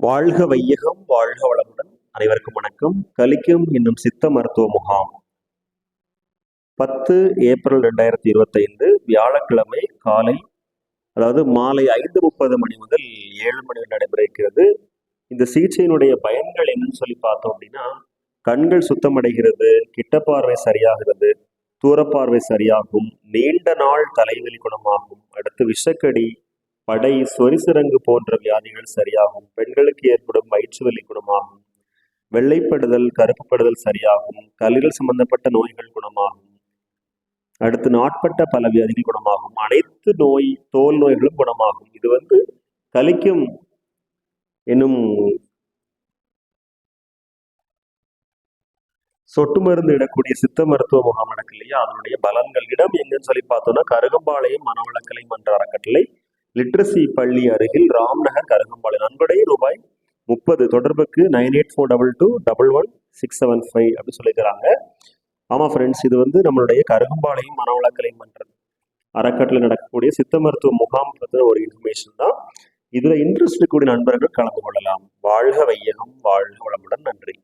வாழ்க வையகம் வாழ்க வளமுடன். அனைவருக்கும் வணக்கம். கலிக்கும் என்னும் சித்த மருத்துவ முகாம். பத்து ஏப்ரல் ரெண்டாயிரத்தி இருபத்தைந்து வியாழக்கிழமை காலை அதாவது மாலை ஐந்து முப்பது மணி முதல் ஏழு மணி நடைபெற இருக்கிறது இந்த சிகிச்சையினுடைய பயன்கள் என்னன்னு சொல்லி பார்த்தோம் அப்படின்னா கண்கள் சுத்தமடைகிறது கிட்ட பார்வை சரியாகிறது தூரப்பார்வை சரியாகும் நீண்ட நாள் தலைவலி குணமாகும் அடுத்து விஷக்கடி படை சொரிசிறங்கு போன்ற வியாதிகள் சரியாகும். பெண்களுக்கு ஏற்படும் வயிற்று வலி குணமாகும். வெள்ளைப்படுதல் கருப்புப்படுதல் சரியாகும். கல்லீரல் சம்பந்தப்பட்ட நோய்கள் குணமாகும். அடுத்து நாட்பட்ட பல வியாதிகள் குணமாகும். அனைத்து நோய் தோல் நோய்களும் குணமாகும். இது வந்து கலிக்கும் என்னும் சொட்டு மருந்து இடக்கூடிய சித்த மருத்துவ முகாம் நடக்கு இல்லையா? அதனுடைய பலன்கள் இடம் எங்கன்னு சொல்லி பார்த்தோம்னா கருகம்பாளையம் மனவளக்கலை மன்ற அறக்கட்டளை லிட்ரஸி பள்ளி அருகில் ராம்நகர் கருகம்பாளையம் நன்கொடை ரூபாய் முப்பது. தொடர்புக்கு nine eight four double two double one six seven five அப்படின்னு சொல்லியிருக்கிறாங்க. ஆமாம் ஃப்ரெண்ட்ஸ் இது வந்து நம்மளுடைய கருகம்பாளையம் மனவளக்கலை மன்றம். அறக்கட்டளை நடக்கக்கூடிய சித்த மருத்துவ முகாம் பற்றின ஒரு இன்ஃபர்மேஷன் தான். இதில் இன்ட்ரெஸ்ட் கூடிய நண்பர்கள் கலந்து கொள்ளலாம். வாழ்க வையகம் வாழ்க வளமுடன். நன்றி.